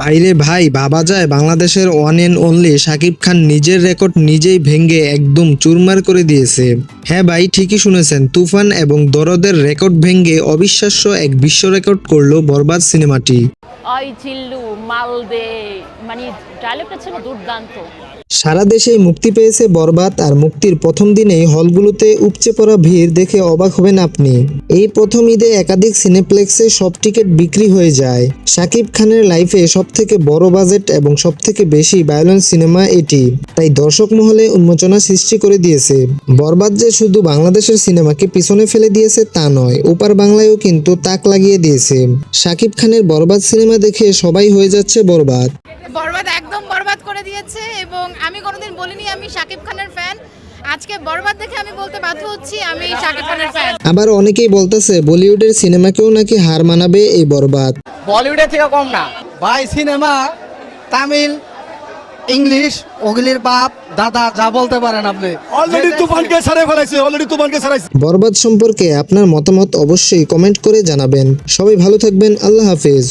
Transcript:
ভাইরে ভাই, বাবা যায়, বাংলাদেশের one and only Shakib Khan নিজের রেকর্ড নিজেই ভেঙে একদম চুরমার করে দিয়েছে। হ্যাঁ ভাই, ঠিকই শুনেছেন, তুফান এবং দরদের রেকর্ড ভেঙে অবিশ্বাস্য এক বিশ্ব রেকর্ড করল বরবাদ সিনেমাটি আই চিল্লু মানে ডায়লগটা ছিল দুর্দান্ত। সারা দেশেই মুক্তি পেয়েছে বরবাদ আর মুক্তির প্রথম দিনেই হলগুলোতে উপচে পড়া ভিড় দেখে অবাক হবেন আপনি। এই প্রথম ঈদে একাধিক সিনেপ্লেক্সে সব টিকিট বিক্রি হয়ে যায়। শাকিব খানের লাইফে সব থেকে বড় বাজেট এবং সব থেকে বেশি ভায়োলেন্স সিনেমা এটি। তাই দর্শক মহলে উন্মোচনা সৃষ্টি করে দিয়েছে। বরবাদ যে শুধু বাংলাদেশের সিনেমাকে পিছনে ফেলে দিয়েছে তা নয়, ওপার বাংলায়ও কিন্তু তাক লাগিয়ে দিয়েছে। শাকিব খানের বরবাদ সিনেমা দেখে সবাই হয়ে যাচ্ছে বরবাদ। বরবাদ করে দিয়েছে এবং আমি কোনোদিন বলিনি আমি শাকিব খানের ফ্যান আজকে বরবাদ দেখে আমি বলতে বাধ্য হচ্ছি আমি শাকিব খানের ফ্যান আবার অনেকেই বলতেছে বলিউডের সিনেমাকেও নাকি হার মানাবে এই বরবাদ। বলিউডের থেকে কম না। ভাই সিনেমা তামিল ইংলিশ ওগুলির বাপ দাদা যা বলতে পারেন আপনি। অলরেডি তুফানকে ছাড়াই ফেলাইছে অলরেডি তুফানকে ছাড়াইছে বরবাদ সম্পর্কে আপনার মতামত অবশ্যই কমেন্ট করে জানাবেন। সবাই ভালো থাকবেন আল্লাহ হাফেজ।